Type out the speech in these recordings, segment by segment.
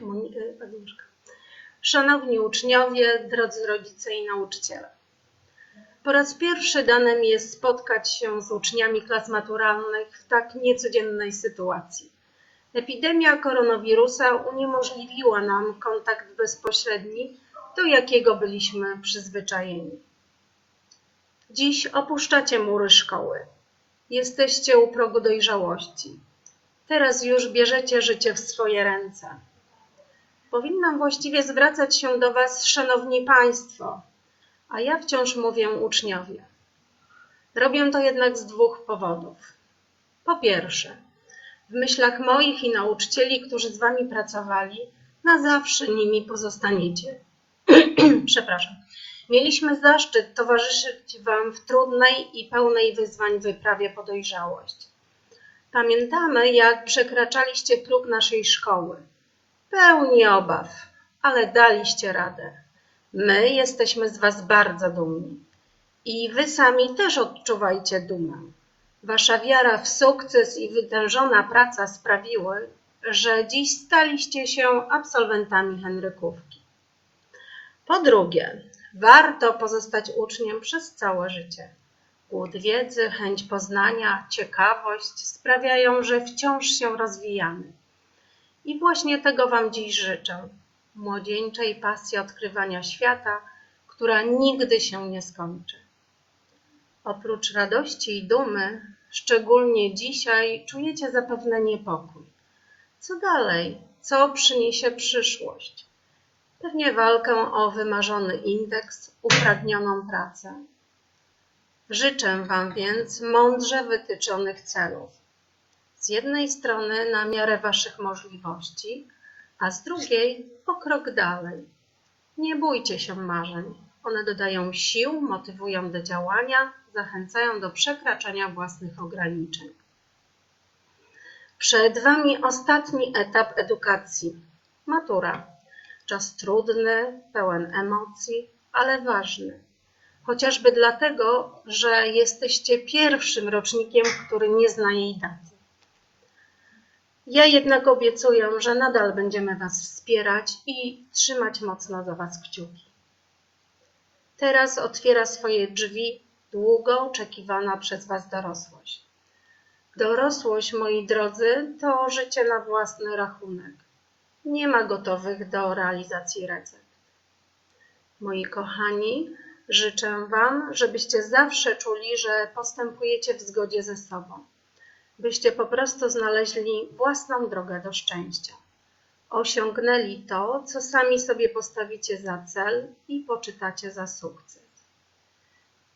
Monika. Szanowni uczniowie, drodzy rodzice i nauczyciele. Po raz pierwszy dane mi jest spotkać się z uczniami klas maturalnych w tak niecodziennej sytuacji. Epidemia koronawirusa uniemożliwiła nam kontakt bezpośredni, do jakiego byliśmy przyzwyczajeni. Dziś opuszczacie mury szkoły. Jesteście u progu dojrzałości. Teraz już bierzecie życie w swoje ręce. Powinnam właściwie zwracać się do Was, szanowni Państwo, a ja wciąż mówię uczniowie. Robię to jednak z dwóch powodów. Po pierwsze, w myślach moich i nauczycieli, którzy z Wami pracowali, na zawsze nimi pozostaniecie. Przepraszam. Mieliśmy zaszczyt towarzyszyć Wam w trudnej i pełnej wyzwań wyprawie po dojrzałość. Pamiętamy, jak przekraczaliście próg naszej szkoły. Pełni obaw, ale daliście radę. My jesteśmy z Was bardzo dumni. I Wy sami też odczuwajcie dumę. Wasza wiara w sukces i wytężona praca sprawiły, że dziś staliście się absolwentami Henrykówki. Po drugie, warto pozostać uczniem przez całe życie. Głód wiedzy, chęć poznania, ciekawość sprawiają, że wciąż się rozwijamy. I właśnie tego Wam dziś życzę. Młodzieńczej pasji odkrywania świata, która nigdy się nie skończy. Oprócz radości i dumy, szczególnie dzisiaj czujecie zapewne niepokój. Co dalej? Co przyniesie przyszłość? Pewnie walkę o wymarzony indeks, upragnioną pracę. Życzę Wam więc mądrze wytyczonych celów. Z jednej strony na miarę Waszych możliwości, a z drugiej o krok dalej. Nie bójcie się marzeń. One dodają sił, motywują do działania, zachęcają do przekraczania własnych ograniczeń. Przed Wami ostatni etap edukacji matura. Czas trudny, pełen emocji, ale ważny. Chociażby dlatego, że jesteście pierwszym rocznikiem, który nie zna jej daty. Ja jednak obiecuję, że nadal będziemy Was wspierać i trzymać mocno za Was kciuki. Teraz otwiera swoje drzwi długo oczekiwana przez Was dorosłość. Dorosłość, moi drodzy, to życie na własny rachunek. Nie ma gotowych do realizacji recept. Moi kochani, życzę Wam, żebyście zawsze czuli, że postępujecie w zgodzie ze sobą byście po prostu znaleźli własną drogę do szczęścia. Osiągnęli to, co sami sobie postawicie za cel i poczytacie za sukces.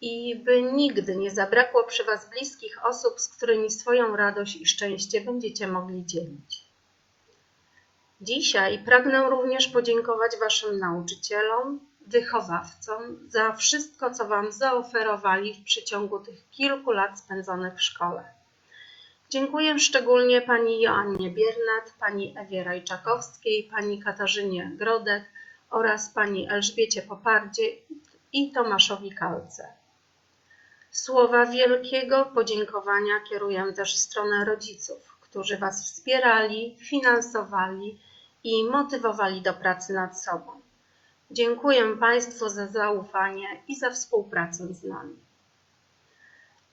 I by nigdy nie zabrakło przy Was bliskich osób, z którymi swoją radość i szczęście będziecie mogli dzielić. Dzisiaj pragnę również podziękować Waszym nauczycielom, wychowawcom za wszystko, co Wam zaoferowali w przeciągu tych kilku lat spędzonych w szkole. Dziękuję szczególnie pani Joannie Biernat, pani Ewie Rajczakowskiej, pani Katarzynie Grodek oraz pani Elżbiecie Popardzie i Tomaszowi Kalce. Słowa wielkiego podziękowania kieruję też w stronę rodziców, którzy Was wspierali, finansowali i motywowali do pracy nad sobą. Dziękuję Państwu za zaufanie i za współpracę z nami.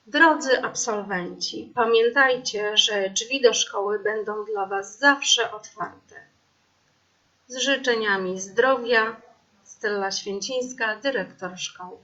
Drodzy absolwenci, pamiętajcie, że drzwi do szkoły będą dla Was zawsze otwarte. Z życzeniami zdrowia, Stella Święcińska, dyrektor szkoły.